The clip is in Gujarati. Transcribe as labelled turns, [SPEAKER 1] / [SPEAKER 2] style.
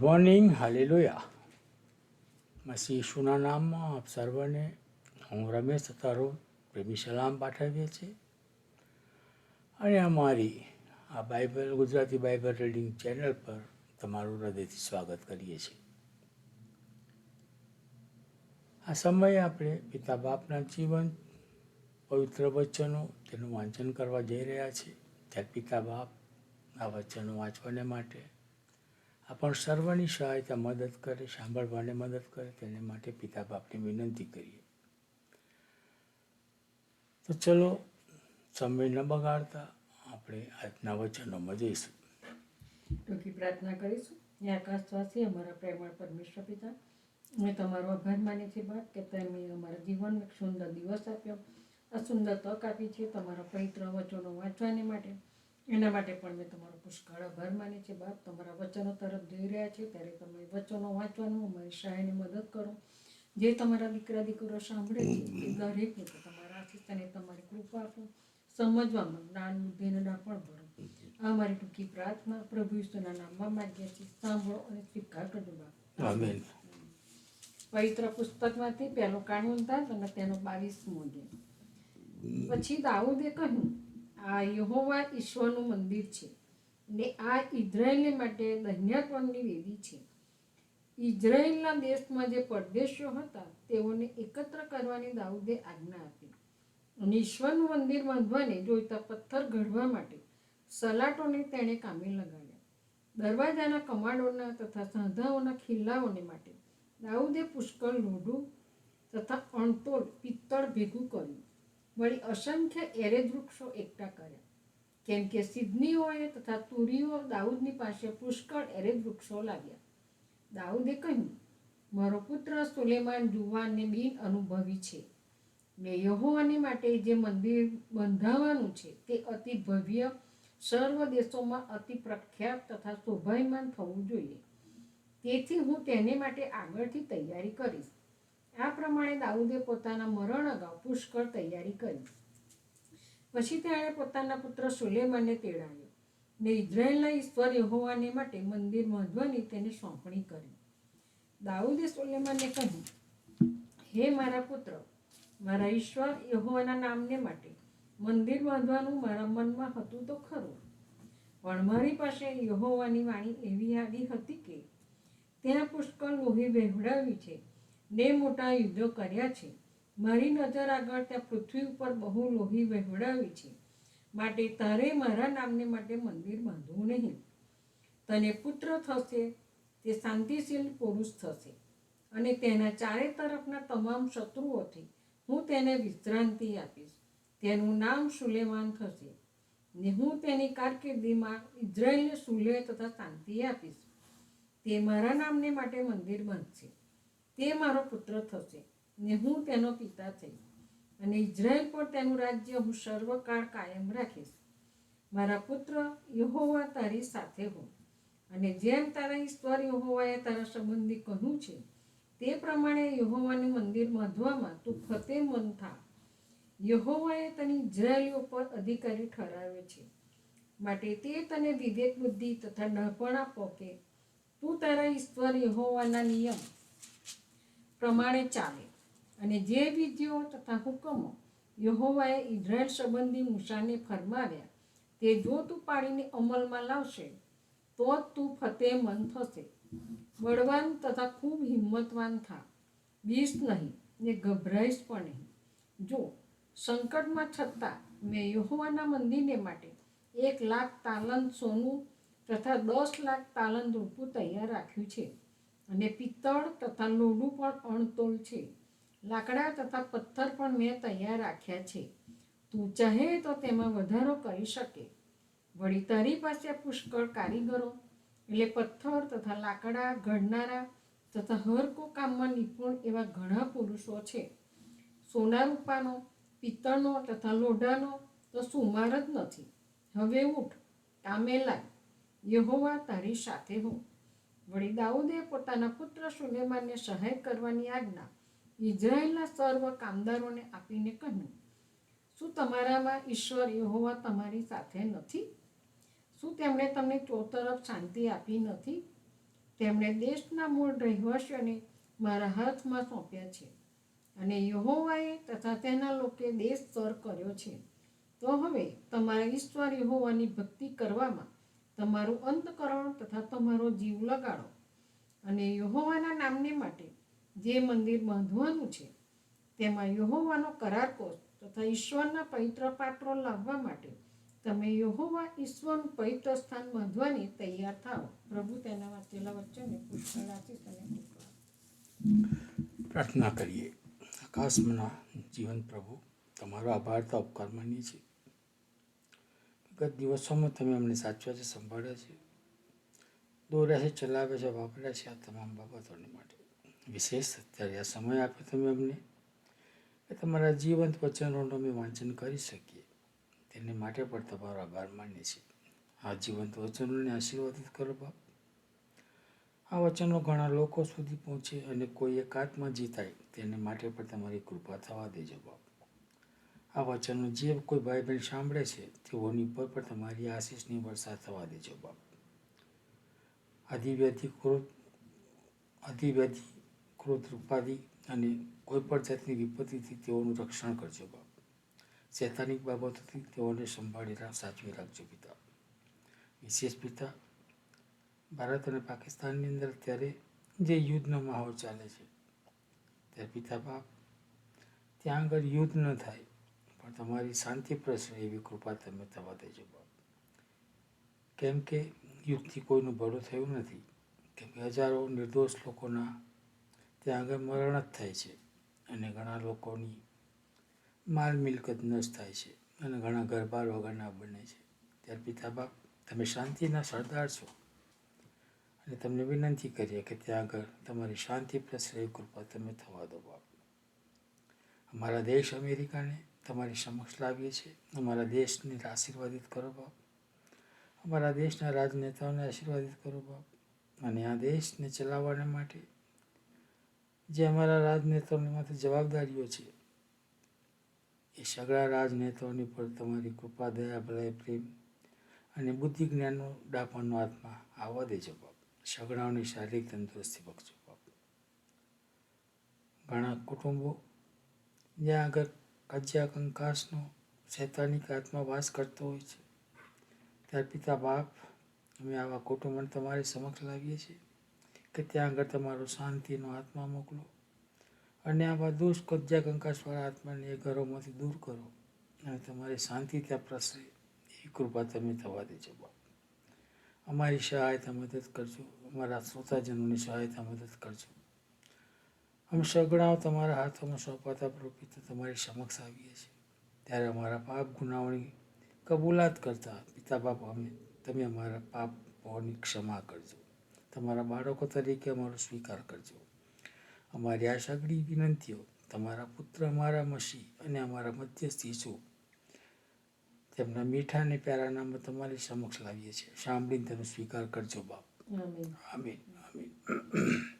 [SPEAKER 1] મોર્નિંગ હાલેલુયા મસી ઈશુના નામમાં આપ સર્વને હું રમેશ તારો પ્રેમી સલામ પાઠવીએ છીએ અને અમારી આ Bible Gujarati Bible reading channel પર તમારું હૃદયથી સ્વાગત કરીએ છીએ આ સમયે આપણે પિતા બાપના જીવન, પવિત્ર વચનો, તેનું વાંચન કરવા જઈ રહ્યા છીએ. ત્યારે પિતા બાપ આ વચનો વાંચવાને માટે આપણ સર્વની સહાયતા મદદ કરે, સાંભળવાને મદદ કરે, તેને માટે પિતા બાપને વિનંતી કરીએ. તો ચલો, સમય ન બગાડતા આપણે આજના વચનોમાં જઈશું.
[SPEAKER 2] ટૂંકી પ્રાર્થના કરીશું. હે આકાશવાસી, અમારા પ્રેમળ પરમેશ્વર પિતા અમે તમારો આભાર માની છે બાપ, કે તમે અમારા જીવનમાં એક સુંદર દિવસ આપ્યો. આ સુંદર તક આપી છે તમારા પવિત્ર વચનો વાંચવાની માટે. એના માટે પણ મેં તમારો પુષ્કળ આભાર માને છે. બાપ તમારા વચનો તરફ જોઈ રહ્યા છે. ત્યારે તમે વચનો વાંચવાનું અમારી સહાયને મદદ કરો. જે તમારા દીકરા દીકરો સાંભળે છે એ દરેકને તમારા આશીષ અને તમારી કૃપા આપો. સમજવામાં જ્ઞાન બુદ્ધિને પણ ભરો. આ મારી ટૂંકી પ્રાર્થના પ્રભુ ઈશ્વરના નામમાં માગીએ છીએ. સાંભળો અને સ્વીકાર કરજો બાપ. પવિત્ર પુસ્તકમાંથી પહેલો કાનૂન થાય અને તેનો બાવીસમો દે પછી દાઉદે કહ્યું આ યહોવા ઈશ્વરનું મંદિર છે ને આ ઇઝરાયેલને માટે ધન્યત્વની વેદી છે. ઇઝરાયલના દેશમાં જે પરદેશીઓ હતા, તેઓને એકત્ર કરવાની દાઉદે આજ્ઞા આપી. અને ઈશ્વરનું મંદિર બાંધવાને જોઈતા પથ્થર ઘડવા માટે સલાટોને તેણે કામે લગાડ્યા. દરવાજાના કમાડોના તથા સાંધાઓના ખિલ્લાઓને માટે દાઉદે પુષ્કળ લોઢું તથા અણતોડ પિત્તળ ભેગું કર્યું. વળી અસંખ્ય એરેજ વૃક્ષો એકઠા કર્યા. કેમ કે સિદ્ધનીઓએ તથા તુરીઓ દાઉદની પાસે પુષ્કળ એરેજ વૃક્ષો લાવ્યા. દાઉદે કહ્યું, મારો પુત્ર સુલેમાન જુવાનને બિન અનુભવી છે. મેં યહોવાની માટે જે મંદિર બંધાવવાનું છે તે અતિ ભવ્ય, સર્વ દેશોમાં અતિ પ્રખ્યાત તથા શોભાયમાન થવું જોઈએ. તેથી હું તેને માટે આગળથી તૈયારી કરીશ. આ પ્રમાણે દાઉદે પોતાના મરણ અગાઉ પુષ્કળ તૈયારી કરી. પછી તેણે પોતાના પુત્ર સુલેમાનને તેડાવ્યો ને ઇઝરાયેલના ઈશ્વર યહોવાને માટે મંદિર બાંધવાની તેને સોંપણી કરી. દાઉદે સુલેમાનને કહ્યું, હે મારા પુત્ર, મારા ઈશ્વર યહોવાના નામને માટે મંદિર બાંધવાનું મારા મનમાં હતું તો ખરું. પણ મારી પાસે યહોવાની વાણી એવી આવી હતી કે, ત્યાં પુષ્કળ લોહી વહેવડાવી છે ને મોટા યુદ્ધો કર્યા છે. મારી નજર આગળ ત્યાં પૃથ્વી ઉપર બહુ લોહી વહેવડાવી છે. માટે તારે મારા નામને માટે મંદિર બાંધવું નહીં. તને પુત્ર થશે, તે શાંતિશીલ પુરુષ થશે. અને તેના ચારે તરફના તમામ શત્રુઓથી હું તેને વિશ્રાંતિ આપીશ. તેનું નામ સુલેમાન થશે. ને હું તેની કારકિર્દીમાં ઇઝરાયેલને સુલે તથા શાંતિ આપીશ. તે મારા નામને માટે મંદિર બાંધશે. તે મારો પુત્ર થશે ને હું તેનો પિતા થઈશ. અને ઇઝરાયલ પર તેનું રાજ્ય હું સર્વકાળ કાયમ રાખીશ. મારા પુત્ર યહોવા તારી સાથે હો. અને જેમ તારા ઈશ્વર યહોવાએ તારા સંબંધી કહ્યું છે, તે પ્રમાણે યહોવાનું મંદિર બાંધવામાં તું ફતે મન થા. યહોવાએ તને ઇઝરાયલીઓ પર અધિકારી ઠરાવે છે. માટે તે તને વિવેક બુદ્ધિ તથા ડહપણ આપો કે તું તારા ઈશ્વર યહોવાના નિયમ પ્રમાણે ચાલે. અને જે વિધિઓ તથા હુકમો યહોવાએ ઇઝરાયલ સંબંધી મૂસાને ફરમાવ્યા, તે જો તું પાડીને અમલમાં લાવશે, તો જ તું ફતેમંદ થશે. બળવાન તથા ખૂબ હિંમતવાન થા. બીસ નહીં ને ગભરાઈશ પણ નહીં. જો, સંકટમાં છતાં મેં યહોવાના મંદિરને માટે એક લાખ તાલંત સોનું તથા દસ લાખ તાલંત રૂપું તૈયાર રાખ્યું છે. અને પિત્તળ તથા લોડું પણ અણતોલ છે. લાકડા તથા પથ્થર પણ મેં તૈયાર રાખ્યા છે. તું ચાહે તો તેમાં વધારો કરી શકે. વળી તારી પાસે પુષ્કળ કારીગરો, એટલે પથ્થર તથા લાકડા, ઘડનારા તથા હરકો કામમાં નિપુણ એવા ઘણા પુરુષો છે. સોના રૂપાનો પિત્તળનો તથા લોઢાનો તો સુમાર જ નથી. હવે ઉઠ, કામે લાગ. યહોવા તારી સાથે હો. વળી દાઉદે પોતાના પુત્ર સુલેમાનને સહાય કરવાની આજ્ઞા ઇઝરાયેલના સર્વ કામદારોને આપીને કહ્યું, શું તમારામાં ઈશ્વર યહોવા તમારી સાથે નથી? શું તેમણે તમને ચોતરફ શાંતિ આપી નથી? તેમણે દેશના મૂળ રહેવાસીઓને મારા હાથમાં સોંપ્યા છે અને યહોવાએ તથા તેના લોકે દેશ સર કર્યો છે. તો હવે તમારા ઈશ્વર યહોવાની ભક્તિ કરવામાં તમારું અંતકરણ તથા તમારો જીવ લગાડો. અને યહોવાના નામને માટે જે મંદિર બાંધવાનું છે, તેમાં યહોવાનો કરાર કોષ તથા ઈશ્વરના પવિત્ર પાત્રો લાવવા માટે તમે યહોવા ઈશ્વરનું પવિત્ર સ્થાન બાંધવાની તૈયાર થાઓ. પ્રભુ તેના વાંચેલા વચ્ચેને પુષ્કળ આશીષ અને
[SPEAKER 1] પ્રાર્થના કરીએ. આકાશમાંના જીવન પ્રભુ, તમારો આભાર તો ઉપકાર છીએ ગત દિવસોમાં તમે અમને સાચવ્યા છે સંભાળ્યા છે. દોર્યા છે ચલાવ્યા છે વાપર્યા છે, આ તમામ બાબતોને માટે. વિશેષ અત્યારે આ સમય આપ્યો તમે અમને કે તમારા જીવંત વચનોનું અમે વાંચન કરી શકીએ. તેને માટે પણ તમારો આભાર માનીએ છીએ. આ જીવંત વચનોને આશીર્વાદિત કરો બાપ. આ વચનો ઘણા લોકો સુધી પહોંચે અને કોઈ એકાત્મા જીતાય, તેને માટે પણ તમારી કૃપા થવા દેજો બાપ. આ વચનનું જે કોઈ ભાઈ બહેન સાંભળે છે, તેઓની પર પણ તમારી આશીષની વરસાદ થવા દેજો, બાપ. આદિવ્યાધિ ક્રોધ આદિવ્યાધિ ક્રોધ રૂપાધિ અને કોઈ પણ જાતની વિપત્તિથી તેઓનું રક્ષણ કરજો, બાપ. શૈતાનિક બાબતોથી તેઓને સંભાળી સાચવી રાખજો, પિતા. વિશેષ પિતા, ભારત અને પાકિસ્તાનની અંદર અત્યારે જે યુદ્ધનો માહોલ ચાલે છે, ત્યારે પિતા બાપ ત્યાં આગળ યુદ્ધ ન થાય. પણ તમારી શાંતિ પ્રસરે એવી કૃપા તમે થવા દેજો બાપ. કેમ કે યુદ્ધથી કોઈનું ભરું થયું નથી. કેમ કે હજારો નિર્દોષ લોકોના ત્યાં આગળ મરણ જ થાય છે અને ઘણા લોકોની માલ મિલકત નષ્ટ થાય છે અને ઘણા ઘરબાર વગરના બને છે. ત્યારે પિતા બાપ, તમે શાંતિના સરદાર છો. અને તમને વિનંતી કરીએ કે ત્યાં આગળ તમારી શાંતિ પ્રસરે કૃપા તમે થવા દો બાપ. અમારા દેશ અમેરિકાને તમારી સમક્ષ લાવીએ છીએ. અમારા દેશને આશીર્વાદિત કરો બાપ. અમારા દેશના રાજનેતાઓને આશીર્વાદિત કરો બાપ. અને આ દેશને ચલાવવાને માટે જે અમારા રાજનેતાઓની માટે જવાબદારીઓ છે, એ સગળા રાજનેતાઓની પર તમારી કૃપા, દયા, ભલાઈ, પ્રેમ અને બુદ્ધિ જ્ઞાનનો ડાપણનો આત્મા આવવા દેજો બાપ. સગડાઓની શારીરિક તંદુરસ્તી બક્ષજો બાપ. ઘણા કુટુંબો જ્યાં આગળ કજ્યા કંકાસનો શૈતાનિક આત્મા વાસ કરતો હોય છે. ત્યાર પિતા બાપ, અમે આવા કુટુંબને તમારી સમક્ષ લાવીએ છીએ કે ત્યાં આગળ તમારો શાંતિનો આત્મા મોકલો અને આવા દુષ્ટ કજ્યા કંકાસવાળા આત્માને એ ઘરોમાંથી દૂર કરો અને તમારી શાંતિ ત્યાં પ્રસરે. એ કૃપા તમે થવા દેજો બાપ. અમારી સહાયતા મદદ કરજો. અમારા શ્રોતાજનોની સહાયતા મદદ કરજો. અમે સગડાઓ તમારા હાથોમાં સોંપાતા પ્રભુ તમારી સમક્ષ આવીએ છીએ. ત્યારે અમારા પાપ ગુનાઓની કબૂલાત કરતા પિતા બાપ અમે તમે અમારા પાપ પાપોની ક્ષમા કરજો. તમારા બાળકો તરીકે અમારો સ્વીકાર કરજો. અમારી આ સગડી વિનંતીઓ તમારા પુત્ર અમારા મસી અને અમારા મધ્યસ્થી છું તેમના મીઠા અને પ્યારા નામ તમારી સમક્ષ લાવીએ છીએ. સાંભળીને તમે સ્વીકાર કરજો બાપ.
[SPEAKER 2] આમીન.
[SPEAKER 1] આમીન. આમીન.